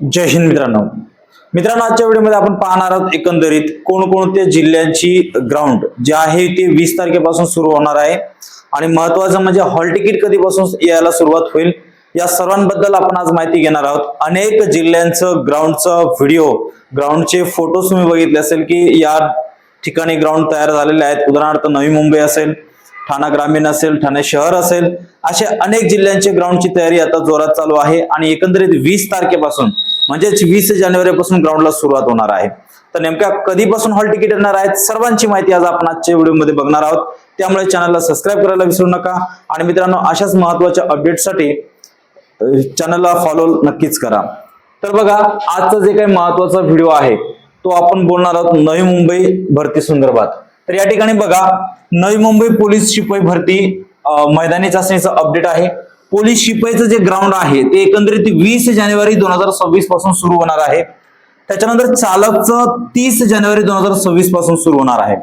जय हिंद मित्रांनो. मित्रांनो आजच्या व्हिडिओमध्ये आपण पाहणार आहोत एकंदरीत कोणकोणत्या जिल्ह्यांची ग्राउंड जे आहे ते वीस तारखेपासून सुरू होणार आहे. आणि महत्वाचं म्हणजे हॉल तिकीट कधीपासून यायला सुरुवात होईल या सर्वांबद्दल आपण आज माहिती घेणार आहोत. अनेक जिल्ह्यांचं ग्राउंडचं व्हिडिओ ग्राउंडचे फोटोज तुम्ही बघितले असेल की या ठिकाणी ग्राउंड तयार झालेले आहेत. उदाहरणार्थ नवी मुंबई असेल ठाणा ग्रामीण असेल ठाणे शहर असेल असे अनेक जिल्ह्यांची ग्राउंडची तयारी आता जोरात चालू आहे. आणि एकंदरीत वीस तारखेपासून म्हणजेच वीस जानेवारीपासून ग्राउंडला सुरुवात होणार आहे. तर नेमक्या कधीपासून हॉल तिकीट येणार आहेत सर्वांची माहिती आज आपण आजच्या व्हिडिओमध्ये बघणार आहोत. त्यामुळे चॅनलला सबस्क्राईब करायला विसरू नका. आणि मित्रांनो अशाच महत्त्वाच्या अपडेटसाठी चॅनलला फॉलो नक्कीच करा. तर बघा आजचा जे काही महत्त्वाचा व्हिडिओ आहे तो आपण बोलणार आहोत नवी मुंबई भरती संदर्भात. तर या ठिकाणी बघा नवी मुंबई पोलीस शिपाई भरती मैदानी चाचणीचं अपडेट आहे. पोलीस शिपाईचं जे ग्राउंड आहे ते एकंदरीत वीस जानेवारी दोन हजार सव्वीसपासून सुरू होणार आहे. त्याच्यानंतर चालकचं तीस जानेवारी दोन हजार सव्वीसपासून सुरू होणार आहे.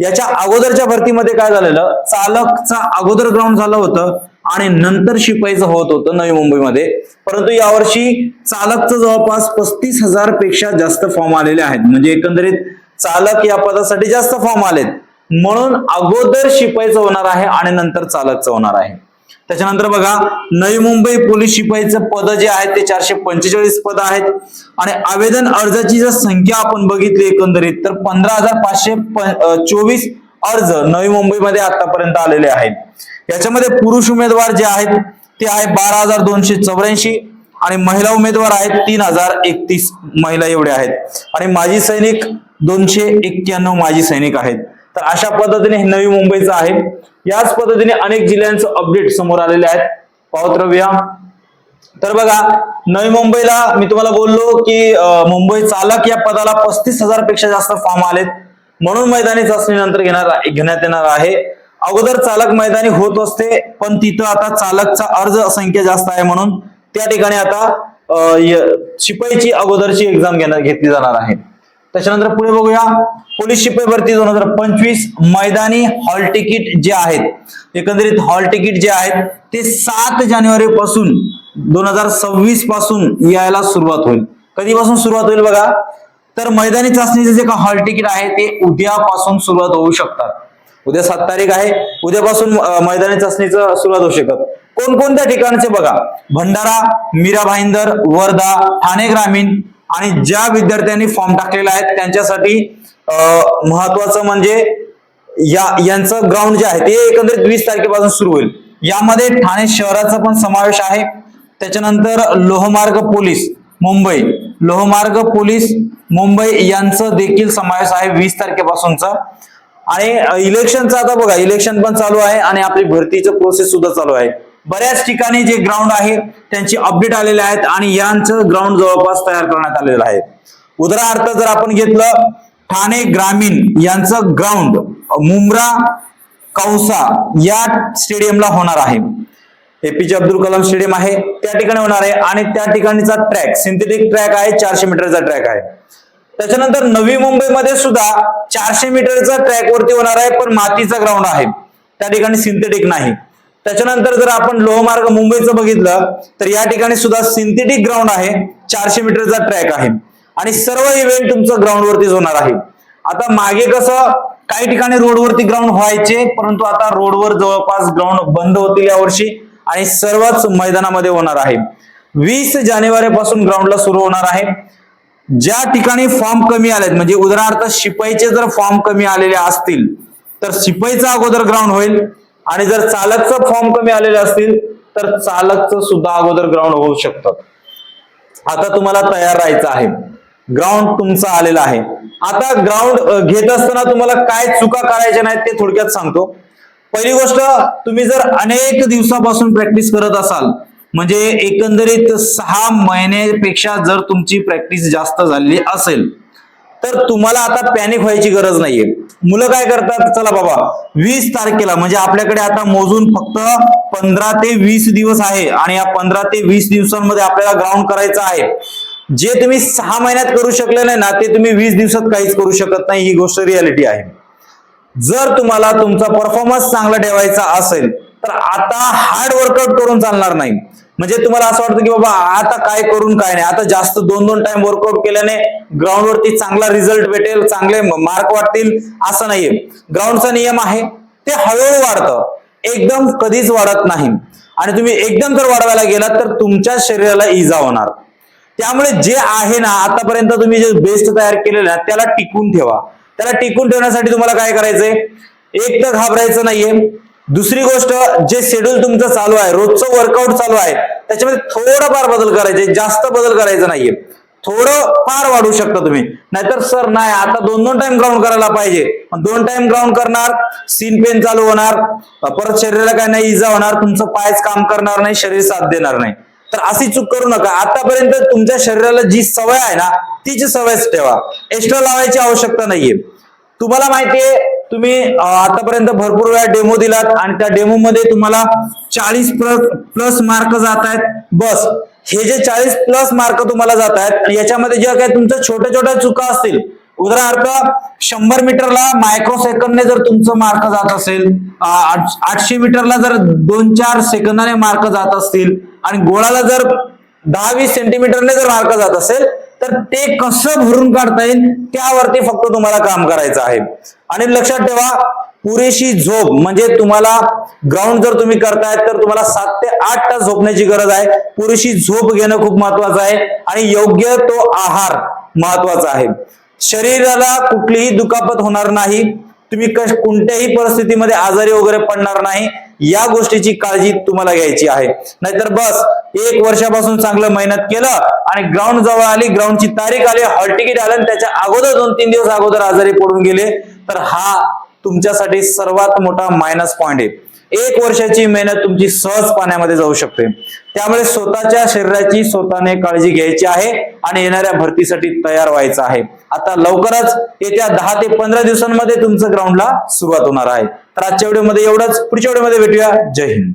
याच्या अगोदरच्या भरतीमध्ये काय झालेलं? चालकचा अगोदर ग्राउंड झालं होतं आणि नंतर शिपाईचं होत होतं नवी मुंबईमध्ये. परंतु यावर्षी चालकचं जवळपास पस्तीस हजारपेक्षा जास्त फॉर्म आलेले आहेत. म्हणजे एकंदरीत चालक या पदासाठी जास्त फॉर्म आलेत. म्हणून अगोदर शिपाईचं होणार आहे आणि नंतर चालकचं होणार आहे. त्याच्यानंतर बघा नवी मुंबई पोलीस शिपाईचं पद जे आहेत ते चारशे पंचेचाळीस पद आहेत. आणि आवेदन अर्जाची जर संख्या आपण बघितली एकंदरीत तर पंधरा हजार पाचशे चोवीस अर्ज नवी मुंबईमध्ये आतापर्यंत आलेले आहेत. याच्यामध्ये पुरुष उमेदवार जे आहेत ते आहे बारा हजार दोनशे चौऱ्याऐंशी आणि महिला उमेदवार आहेत तीन हजार एकतीस महिला एवढे आहेत. आणि माजी सैनिक दोनशे एक्क्याण्णव माजी सैनिक आहेत. तर अशा पद्धतीने हे नवी मुंबईचं आहे. याच पद्धतीने अनेक जिल्ह्यांचं अपडेट समोर आलेले आहेत. पाहत राहूया तर बघा नवी मुंबईला मी तुम्हाला बोललो की मुंबई चालक या पदाला पस्तीस हजारपेक्षा जास्त फॉर्म आलेत. म्हणून मैदानी चाचणी नंतर घेणार घेण्यात येणार आहे. अगोदर चालक मैदानी होत असते पण तिथं आता चालकचा अर्ज संख्या जास्त आहे म्हणून त्या ठिकाणी आता शिपाईची अगोदरची एक्झाम घेण्यात घेतली जाणार आहे. त्याच्यानंतर पुढे बघूया. पोलीस शिपाई भरती दोन हजार पंचवीस मैदानी हॉल तिकीट जे आहेत एकंदरीत हॉल तिकीट जे आहेत ते सात जानेवारी पासून दोन हजार सव्वीसपासून यायला सुरुवात होईल. कधीपासून सुरुवात होईल बघा? तर मैदानी चाचणीचे जे का हॉल तिकीट आहे ते उद्यापासून सुरुवात होऊ शकतात. उद्या सात तारीख आहे. उद्यापासून मैदानी चाचणीचं सुरुवात होऊ शकत. कोणकोणत्या ठिकाणचे बघा? भंडारा मीरा भाईंदर वर्धा ठाणे ग्रामीण आणि ज्या विद्यार्थ्यांनी फॉर्म टाकलेला आहे त्यांच्यासाठी महत्वाचं म्हणजे या यांचं ग्राउंड जे आहे ते एकंदरीत वीस तारखेपासून सुरू होईल. यामध्ये ठाणे शहराचा पण समावेश आहे. त्याच्यानंतर लोहमार्ग पोलीस मुंबई. लोहमार्ग पोलीस मुंबई यांचं देखील समावेश आहे वीस तारखेपासूनचा. आणि इलेक्शनचं आता बघा इलेक्शन पण चालू आहे आणि आपली भरतीचं प्रोसेस सुद्धा चालू आहे. बऱ्याच ठिकाणी जे ग्राउंड आहे त्यांची अपडेट आलेले आहेत आणि यांचं ग्राउंड जवळपास तयार करण्यात आलेलं आहे. उदाहरणार्थ जर आपण घेतलं ठाणे ग्रामीण यांचं ग्राउंड मुंब्रा कौसा या स्टेडियमला होणार आहे. एपीजे अब्दुल कलाम स्टेडियम आहे त्या ठिकाणी होणार आहे आणि त्या ठिकाणीचा ट्रॅक सिंथेटिक ट्रॅक आहे चारशे मीटरचा ट्रॅक आहे. त्याच्यानंतर नवी मुंबईमध्ये सुद्धा चारशे मीटरचा ट्रॅक वरती होणार आहे पण मातीचा ग्राउंड आहे. त्या ठिकाणी सिंथेटिक नाही. त्याच्यानंतर जर आपण लोहमार्ग मुंबईचं बघितलं तर या ठिकाणी सुद्धा सिंथेटिक ग्राउंड आहे. चारशे मीटरचा ट्रॅक आहे. आणि सर्व इव्हेंट तुमचं ग्राउंड वरतीच होणार आहे. आता मागे कसं काही ठिकाणी रोडवरती ग्राउंड व्हायचे परंतु आता रोडवर जवळपास ग्राउंड बंद होतील यावर्षी आणि सर्वच मैदानामध्ये होणार आहे. वीस जानेवारी पासून ग्राउंडला सुरू होणार आहे. ज्या ठिकाणी फॉर्म कमी आलेत म्हणजे उदाहरणार्थ शिपाईचे जर फॉर्म कमी आलेले असतील तर शिपाईचा अगोदर ग्राउंड होईल. आणि जर चालकचं फॉर्म कमी आलेले असतील तर चालकचं सुद्धा अगोदर ग्राउंड होऊ शकतं. आता तुम्हाला तयार राहायचं आहे. ग्राउंड तुमचा आलेला आहे. आता ग्राउंड घेत असताना तुम्हाला काय चुका करायच्या नाहीत ते थोडक्यात सांगतो. पहिली गोष्ट तुम्ही जर अनेक दिवसापासून प्रॅक्टिस करत असाल म्हणजे एकंदरीत सहा महिन्यापेक्षा जर तुमची प्रॅक्टिस जास्त झालेली असेल तर तुम्हाला आता पॅनिक व्हायची गरज नाहीये. मुलं काय करतात? चला बाबा वीस तारखेला म्हणजे आपल्याकडे आता मोजून फक्त पंधरा ते वीस दिवस आहे आणि या पंधरा ते वीस दिवसांमध्ये आपल्याला ग्राउंड करायचं आहे. जे तुम्ही सहा महिन्यात करू शकले नाही ना ते तुम्ही वीस दिवसात काहीच करू शकत नाही. ही गोष्ट रियालिटी आहे. जर तुम्हाला तुमचा परफॉर्मन्स चांगला ठेवायचा असेल तर आता हार्ड वर्कआउट करून चालणार नाही. म्हणजे तुम्हाला असं वाटतं की बाबा आता काय करून काय नाही. आता जास्त दोन दोन टाइम वर्कआउट केल्याने ग्राउंड वरती चांगला रिझल्ट भेटेल चांगले मार्क वाटतील असं नाहीये. ग्राउंडचा नियम आहे ते हळूहळू वाढतं. एकदम कधीच वाढत नाही. आणि तुम्ही एकदम जर वाढवायला गेलात तर तुमच्या शरीराला इजा होणार. त्यामुळे जे आहे ना आतापर्यंत तुम्ही जे बेस्ट तयार केलेलं ना त्याला टिकून ठेवा. त्याला टिकून ठेवण्यासाठी तुम्हाला काय करायचंय? एक तर घाबरायचं नाहीये. दुसरी गोष्ट जे शेड्यूल तुमचं चालू आहे रोजचं वर्कआउट चालू आहे त्याच्यामध्ये थोडंफार बदल करायचे जास्त बदल करायचं नाहीये. थोडं फार वाढू शकता तुम्ही. नाहीतर सर नाही आता दोन दोन टाइम ग्राउंड करायला पाहिजे. दोन टाइम ग्राउंड करणार सीन पेन चालू होणार परत शरीराला काय नाही इजा होणार तुमचं पायच काम करणार नाही शरीर साथ देणार नाही. तर अशी चूक करू नका. आतापर्यंत तुमच्या शरीराला जी सवय आहे ना तीच सवयच ठेवा. एक्स्ट्रा लावायची आवश्यकता नाहीये. तुम्हाला माहितीये तुम्ही आतापर्यंत भरपूर वेळा डेमो दिलात आणि त्या डेमो मध्ये तुम्हाला चाळीस प्लस मार्क जात आहेत. बस हे जे चाळीस प्लस मार्क तुम्हाला जात आहेत याच्यामध्ये ज्या काही तुमच्या छोट्या छोट्या चुका असतील उदाहरणार्थ शंभर मीटरला मायक्रो सेकंदने जर तुमचं मार्क जात असेल आठशे मीटरला जर दोन चार सेकंदाने मार्क जात असतील आणि गोळाला जर दहा वीस सेंटीमीटरने जर मार्क जात असेल तर ते कसं भरून काढता येईल त्यावरती फक्त तुम्हाला काम करायचं आहे. आणि लक्षात ठेवा पुरेशी झोप म्हणजे तुम्हाला ग्राउंड जर तुम्ही करतायत तर तुम्हाला सात ते आठ तास झोपण्याची गरज आहे. पुरेशी झोप घेणं खूप महत्वाचं आहे आणि योग्य तो आहार महत्त्वाचा आहे. शरीराला कुठलीही दुखापत होणार नाही. तुम्ही कश कोणत्याही परिस्थितीमध्ये आजारी वगैरे पडणार नाही या गोष्टीची काळजी तुम्हाला घ्यायची आहे. नाहीतर बस एक वर्षापासून चांगलं मेहनत केलं आणि ग्राउंड जवळ आली ग्राउंडची तारीख आली हॉल तिकीट आलं आणि त्याच्या अगोदर दोन तीन दिवस अगोदर आजारी पडून गेले. तर हा तुमच्यासाठी सर्वात मोठा मायनस पॉइंट आहे. एक वर्षाची मेहनत तुमची सहज पाण्यामध्ये जाऊ शकते. त्यामुळे स्वतःच्या शरीराची स्वतःने काळजी घ्यायची आहे आणि येणाऱ्या भरतीसाठी तयार व्हायचं आहे. आता लवकरच येत्या दहा ते पंधरा दिवसांमध्ये तुमचं ग्राउंडला सुरुवात होणार आहे. तर आजच्या व्हिडिओमध्ये एवढंच. पुढच्या व्हिडिओमध्ये भेटूया. जय हिंद.